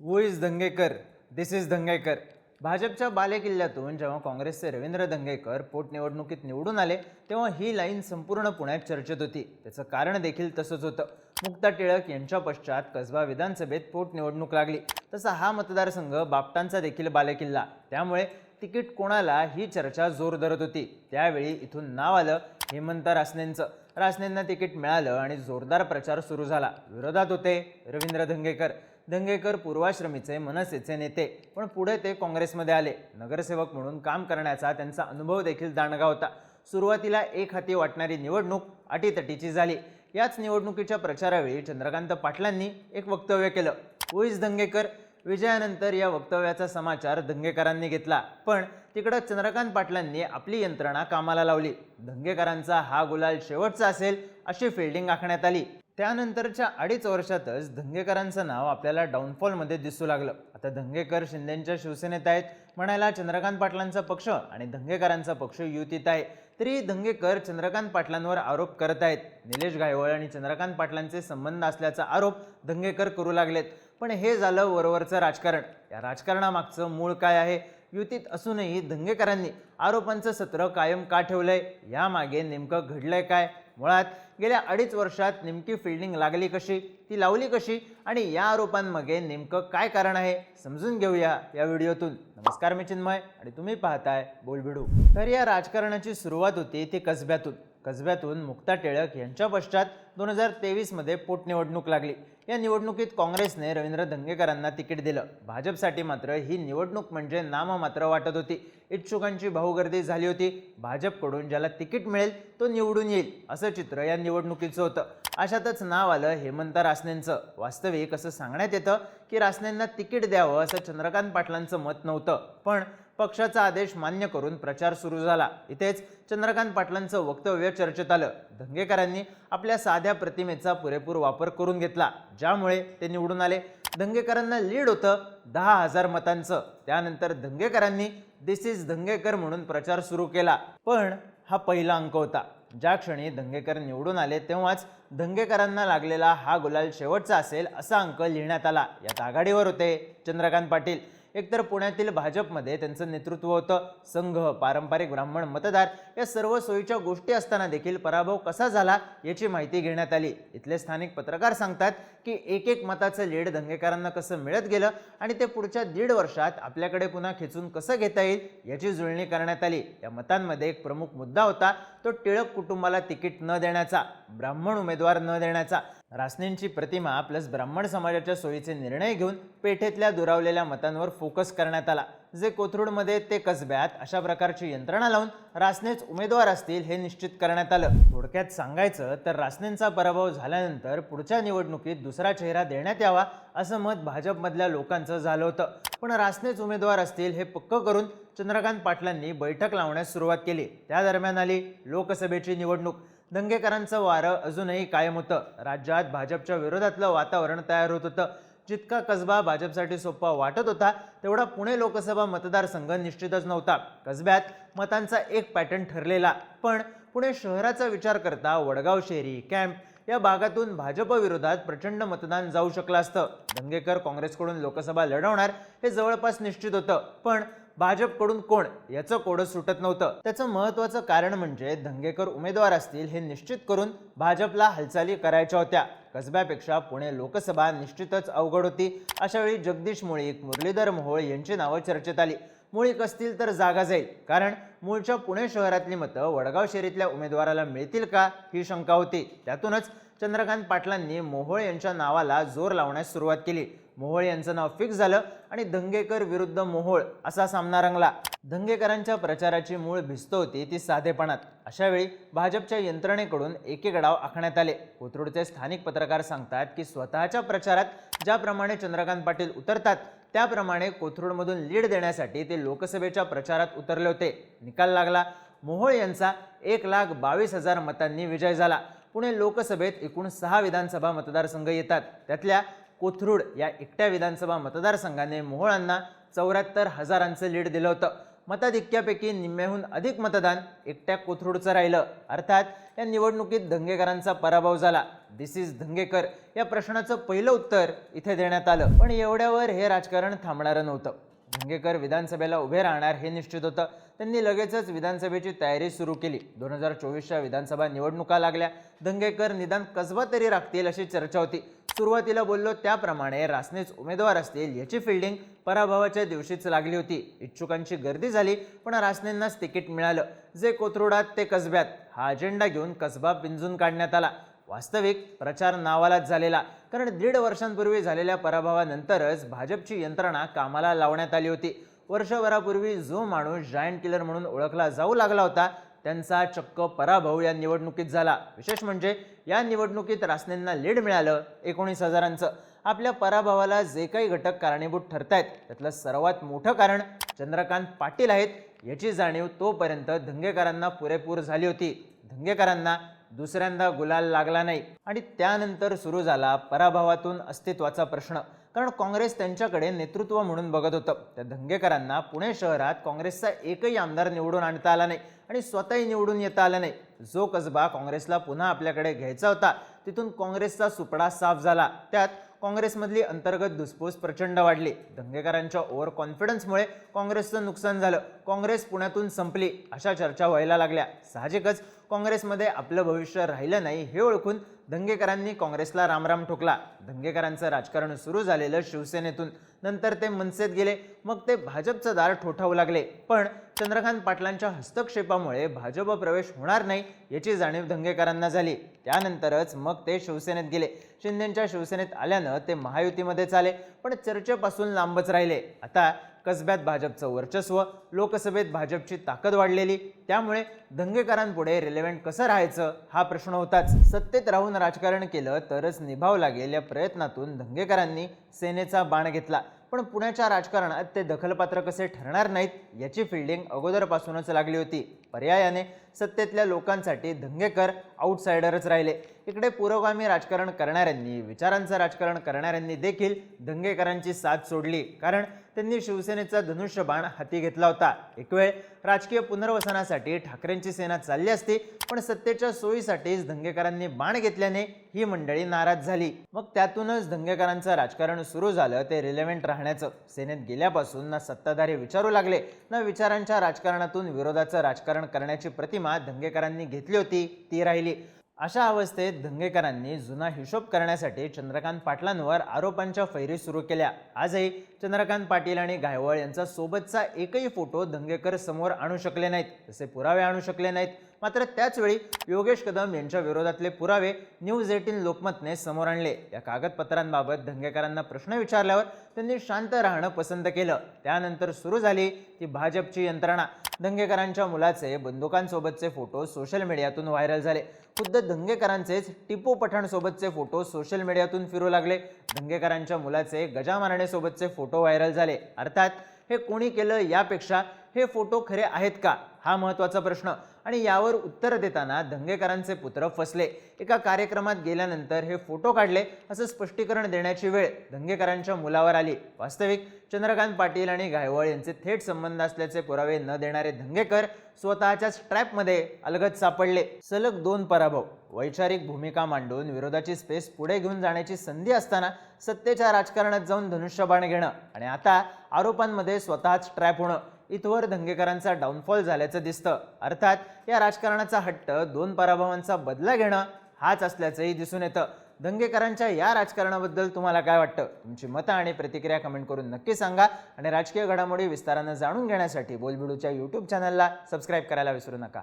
Who is Dhangekar this is Dhangekar भाजपच्या बालेकिल्ल्यातून जेव्हा काँग्रेसचे रवींद्र दंगेकर पोटनिवडणुकीत निवडून आले तेव्हा ही लाईन संपूर्ण पुण्यात चर्चेत होती. त्याचं कारण देखील तसंच होतं. मुक्ता टिळक यांच्या पश्चात कसबा विधानसभेत पोटनिवडणूक लागली. तसा हा मतदारसंघ बापटांचा देखील बालेकिल्ला. त्यामुळे तिकीट कोणाला ही चर्चा जोर धरत होती. त्यावेळी इथून नाव आलं हेमंत रासनेंचं. रासनेंना तिकीट मिळालं आणि जोरदार प्रचार सुरू झाला. विरोधात होते रवींद्र धंगेकर दंगेकर पूर्वाश्रमीचे मनसेचे नेते. पण पुढे ते काँग्रेसमध्ये आले. नगरसेवक म्हणून काम करण्याचा त्यांचा अनुभव देखील दांडगा होता. सुरुवातीला एक हाती वाटणारी निवडणूक अटीतटीची झाली. याच निवडणुकीच्या प्रचारावेळी चंद्रकांत पाटलांनी एक वक्तव्य केलं. हु दंगेकर विजयानंतर या वक्तव्याचा समाचार दंगेकरांनी घेतला. पण तिकडं चंद्रकांत पाटलांनी आपली यंत्रणा कामाला लावली. दंगेकरांचा हा गुलाल शेवटचा असेल अशी फिल्डिंग आखण्यात आली. त्यानंतरच्या अडीच वर्षातच धंगेकरांचं नाव आपल्याला डाऊनफॉलमध्ये दिसू लागलं. आता धंगेकर शिंदेच्या शिवसेनेत आहेत म्हणायला चंद्रकांत पाटलांचा पक्ष आणि धंगेकरांचा पक्ष युतीत आहे. तरी धंगेकर चंद्रकांत पाटलांवर आरोप करत आहेत. निलेश गायवळ आणि चंद्रकांत पाटलांचे संबंध असल्याचा आरोप धंगेकर करू लागलेत. पण हे झालं वरवरचं राजकारण. या राजकारणामागचं मूळ काय आहे? युतीत असूनही धंगेकरांनी आरोपांचं सत्र कायम का ठेवलंय? यामागे नेमकं घडलंय काय? मुळात गेल्या अडीच वर्षात नेमकी फिल्डिंग लागली कशी ती लावली कशी आणि या आरोपांमागे नेमकं काय कारण आहे समजून घेऊया या व्हिडिओतून. नमस्कार मी चिन्मय आणि तुम्ही पाहताय बोलबिडू. तर या राजकारणाची सुरुवात होती ती कसब्यातून. कसब्यातून मुक्ता टिळक यांच्या पश्चात दोन हजार तेवीसमध्ये पोटनिवडणूक लागली. या निवडणुकीत काँग्रेसने रवींद्र धंगेकरांना तिकीट दिलं. भाजपसाठी मात्र ही निवडणूक म्हणजे नाममात्र वाटत होती. इच्छुकांची भाऊगर्दी झाली होती. भाजपकडून ज्याला तिकीट मिळेल तो निवडून येईल असं चित्र या निवडणुकीचं होतं. अशातच नाव आलं हेमंत रासनेंचं. वास्तविक असं सांगण्यात येतं की रासनेंना तिकीट द्यावं असं चंद्रकांत पाटलांचं मत नव्हतं. पण पक्षाचा आदेश मान्य करून प्रचार सुरू झाला. इथेच चंद्रकांत पाटलांचं वक्तव्य चर्चेत आलं. दंगेकरांनी आपल्या साध्या प्रतिमेचा पुरेपूर वापर करून घेतला. ज्यामुळे ते निवडून आले. दंगेकरांना लीड होतं दहा हजार मतांचं. त्यानंतर दंगेकरांनी दिस इज दंगेकर म्हणून प्रचार सुरू केला. पण हा पहिला अंक होता. ज्या क्षणी दंगेकर निवडून आले तेव्हाच दंगेकरांना लागलेला हा गुलाल शेवटचा असेल असा अंक लिहिण्यात आला. यात आघाडीवर होते चंद्रकांत पाटील. एकतर पुण्यातील भाजपमध्ये त्यांचं नेतृत्व होतं संघ पारंपरिक ब्राह्मण मतदार या सर्व सोयीच्या गोष्टी असताना देखील पराभव कसा झाला याची माहिती घेण्यात आली. इथले स्थानिक पत्रकार सांगतात की एक एक मताचं लीड दंगेकरांना कसं मिळत गेलं आणि ते पुढच्या दीड वर्षात आपल्याकडे पुन्हा खेचून कसं घेता येईल याची जुळणी करण्यात आली. या मतांमध्ये एक प्रमुख मुद्दा होता तो टिळक कुटुंबाला तिकीट न देण्याचा ब्राह्मण उमेदवार न देण्याचा. रासनेंची प्रतिमा प्लस ब्राह्मण समाजाच्या सोयीचे निर्णय घेऊन पेठेतल्या दुरावलेल्या मतांवर फोकस करण्यात आला. जे कोथरूडमध्ये ते कसब्यात अशा प्रकारची यंत्रणा लावून रासनेच उमेदवार असतील हे निश्चित करण्यात आलं. थोडक्यात सांगायचं तर रासनेंचा पराभव झाल्यानंतर पुढच्या निवडणुकीत दुसरा चेहरा देण्यात यावा असं मत भाजपमधल्या लोकांचं झालं होतं. पण रासनेच उमेदवार असतील हे पक्क करून चंद्रकांत पाटलांनी बैठक लावण्यास सुरुवात केली. त्या दरम्यान आली लोकसभेची निवडणूक. दंगेकरांचं वारं अजूनही कायम होतं. राज्यात भाजपच्या विरोधातलं वातावरण तयार होत होतं. जितका कसबा भाजपसाठी सोपा वाटत होता तेवढा पुणे लोकसभा मतदारसंघ निश्चितच नव्हता. कसब्यात मतांचा एक पॅटर्न ठरलेला. पण पुणे शहराचा विचार करता वडगाव शेरी कॅम्प या भागातून भाजप विरोधात प्रचंड मतदान जाऊ शकलं असतं. धंगेकर काँग्रेसकडून लोकसभा लढवणार हे जवळपास निश्चित होतं. पण भाजपकडून कोण याचं कोडं सुटत नव्हतं. त्याचं महत्वाचं कारण म्हणजे धंगेकर उमेदवार असतील हे निश्चित करून भाजपला हालचाली करायच्या होत्या. कसब्यापेक्षा पुणे लोकसभा निश्चितच अवघड होती. अशावेळी जगदीश मुळीक मुरलीधर मोहोळ यांची नावं चर्चेत आली. मुळीक असतील तर जागा जाईल. कारण मूळच्या पुणे शहरातली मतं वडगाव शेरीतल्या उमेदवाराला मिळतील का ही शंका होती. त्यातूनच चंद्रकांत पाटलांनी मोहोळ यांच्या नावाला जोर लावण्यास सुरुवात केली. मोहोळ यांचं नाव फिक्स झालं आणि दंगेकर विरुद्ध मोहोळ असा सामना रंगला. दंगेकरांच्या प्रचाराची मूळ भिस्त होती ती साधेपणात. अशावेळी भाजपच्या यंत्रणेकडून एकेकडाव आखण्यात आले. कोथरूडचे स्थानिक पत्रकार सांगतात की स्वतःच्या प्रचारात ज्याप्रमाणे चंद्रकांत पाटील उतरतात त्याप्रमाणे कोथरूडमधून लीड देण्यासाठी ते लोकसभेच्या प्रचारात उतरले होते. निकाल लागला. मोहोळ यांचा एक लाख बावीस हजार मतांनी विजय झाला. पुणे लोकसभेत एकूण सहा विधानसभा मतदारसंघ येतात. त्यातल्या कोथरूड या एकट्या विधानसभा मतदारसंघाने मोहोळांना चौऱ्याहत्तर हजारांचं लीड दिलं होतं. मताधिक्यापैकी निम्म्याहून अधिक मतदान एकट्या कोथरूडचं राहिलं. अर्थात या निवडणुकीत दंगेकरांचा पराभव झाला. This is Dangekar. या प्रश्नाचं पहिलं उत्तर इथे देण्यात आलं. पण एवढ्यावर हे राजकारण थांबणारं नव्हतं. धंगेकर विधानसभेला उभे राहणार हे निश्चित होतं. त्यांनी लगेचच विधानसभेची तयारी सुरू केली. दोन हजार चोवीसच्या विधानसभा निवडणुका लागल्या. धंगेकर निदान कसबा तरी राखतील अशी चर्चा होती. सुरुवातीला बोललो त्याप्रमाणे रासनेच उमेदवार असतील याची फिल्डिंग पराभवाच्या दिवशीच लागली होती. इच्छुकांची गर्दी झाली पण रासनेंनाच तिकीट मिळालं. जे कोथरूडात ते कसब्यात. हा अजेंडा घेऊन कसबा पिंजून काढण्यात आला. वास्तविक प्रचार नावालाच झालेला. कारण दीड वर्षांपूर्वी झालेल्या पराभवानंतरच भाजपची यंत्रणा कामाला लावण्यात आली होती. वर्षभरापूर्वी जो माणूस जायंट किलर म्हणून ओळखला जाऊ लागला होता त्यांचा चक्क पराभव या निवडणुकीत झाला. विशेष म्हणजे या निवडणुकीत रासनेंना लीड मिळालं एकोणीस हजारांचं. आपल्या पराभवाला जे काही घटक कारणीभूत ठरतायत त्यातलं सर्वात मोठं कारण चंद्रकांत पाटील आहेत याची जाणीव तोपर्यंत धंगेकरांना पुरेपूर झाली होती. धंगेकरांना दुसऱ्यांदा गुलाल लागला नाही आणि त्यानंतर सुरू झाला पराभवातून अस्तित्वाचा प्रश्न. कारण काँग्रेस त्यांच्याकडे नेतृत्व म्हणून बघत होतं. त्या धंगेकरांना पुणे शहरात काँग्रेसचा एकही आमदार निवडून आणता आला नाही आणि स्वतःही निवडून येता आला नाही. जो कसबा काँग्रेसला पुन्हा आपल्याकडे घ्यायचा होता तिथून काँग्रेसचा सुपडा साफ झाला. त्यात काँग्रेसमधली अंतर्गत धुसफूस प्रचंड वाढली. दंगेकरांच्या ओव्हर कॉन्फिडन्समुळे काँग्रेसचं नुकसान झालं. काँग्रेस पुण्यातून संपली अशा चर्चा व्हायला लागल्या. साहजिकच काँग्रेसमध्ये आपलं भविष्य राहिलं नाही हे ओळखून दंगेकरांनी काँग्रेसला रामराम ठोकला. दंगेकरांचं राजकारण सुरू झालेलं शिवसेनेतून. नंतर ते मनसेत गेले मग ते भाजपचं दार ठोठावू लागले. पण चंद्रकांत पाटलांच्या हस्तक्षेपामुळे भाजप प्रवेश होणार नाही याची जाणीव दंगेकरांना झाली. त्यानंतरच मग ते शिवसेनेत गेले. शिंदेच्या शिवसेनेत आल्यानं ते महायुतीमध्येच आले पण चर्चेपासून लांबच राहिले. आता कसब्यात भाजपचं वर्चस्व लोकसभेत भाजपची ताकद वाढलेली. त्यामुळे दंगेकरांपुढे रिलेव्हंट कसं राहायचं हा प्रश्न होताच. सत्तेत राहून राजकारण केलं तरच निभाव लागेल या प्रयत्नातून दंगेकरांनी सेनेचा बाण घेतला. पण पुण्याच्या राजकारणात ते दखलपात्र कसे ठरणार नाहीत याची फिल्डिंग अगोदरपासूनच लागली होती. पर्यायाने सत्तेतल्या लोकांसाठी दंगेकर आउटसायडरच राहिले. इकडे पुरोगामी राजकारण करणाऱ्यांनी विचारांचं राजकारण करणाऱ्यांनी देखील दंगेकरांची साथ सोडली. कारण त्यांनी शिवसेनेचा धनुष्यबाण हाती घेतला होता. एक वेळ राजकीय पुनर्वसनासाठी ठाकरेंची सेना चालली असती पण सत्तेच्या सोयीसाठीच दंगेकरांनी बाण घेतल्याने ही मंडळी नाराज झाली. मग त्यातूनच दंगेकरांचं राजकारण सुरू झालं ते रिलेव्हंट राहण्याचं. सेनेत गेल्यापासून ना सत्ताधारी विचारू लागले ना विचारांच्या राजकारणातून विरोधाचं राजकारण करण्याची प्रतिमा दंगेकरांनी घेतली होती ती राहिली. अशा अवस्थेत दंगेकरांनी जुना हिशोब करण्यासाठी चंद्रकांत पाटलांवर आरोपांच्या फैरी सुरू केल्या. आजही चंद्रकांत पाटील आणि गायवळ यांचा सोबतचा एकही फोटो दंगेकर समोर आणू शकले नाहीत. तसे पुरावे आणू शकले नाहीत. मात्र त्याचवेळी योगेश कदम यांच्या विरोधातले पुरावे न्यूज एटीन लोकमतने समोर आणले. या कागदपत्रांबाबत दंगेकरांना प्रश्न विचारल्यावर त्यांनी शांत राहणं पसंत केलं. त्यानंतर सुरू झाली ती भाजपची यंत्रणा. दंगेकरांच्या मुलाचे बंदुकांसोबतचे फोटो सोशल मीडियातून व्हायरल झाले. खुद्द दंगेकरांचेच टिपू पठाणसोबतचे फोटो सोशल मीडियातून फिरू लागले. दंगेकरांच्या मुलाचे गजामारणेसोबतचे फोटो व्हायरल झाले. अर्थात हे कोणी केलं यापेक्षा हे फोटो खरे आहेत का? हा महत्त्वाचा प्रश्न. आणि यावर उत्तर देताना दंगेकरांचे पुत्र फसले. एका कार्यक्रमात गेल्यानंतर हे फोटो काढले. असं स्पष्टीकरण देण्याची वेळ दंगेकरांच्या मुलावर आली. वास्तविक चंद्रकांत पाटील आणि गायवळ यांचे थेट संबंध असल्याचे पुरावे न देणारे दंगेकर स्वतःच्याच ट्रॅपमध्ये अलगद सापडले. सलग दोन पराभव. वैचारिक भूमिका मांडून विरोधाची स्पेस पुढे घेऊन जाण्याची संधी असताना सत्तेच्या राजकारणात जाऊन धनुष्यबाण घेणं आणि आता आरोपांमध्ये स्वतःच ट्रॅप होणं. इथवर दंगेकरांचा डाऊनफॉल झाल्याचं दिसतं. अर्थात या राजकारणाचा हट्ट दोन पराभवांचा बदला घेणं हाच असल्याचंही दिसून येतं. दंगेकरांच्या या राजकारणाबद्दल तुम्हाला काय वाटतं? तुमची मतं आणि प्रतिक्रिया कमेंट करून नक्की सांगा. आणि राजकीय घडामोडी विस्तारानं जाणून घेण्यासाठी बोलबिडूच्या यूट्यूब चॅनलला सबस्क्राईब करायला विसरू नका.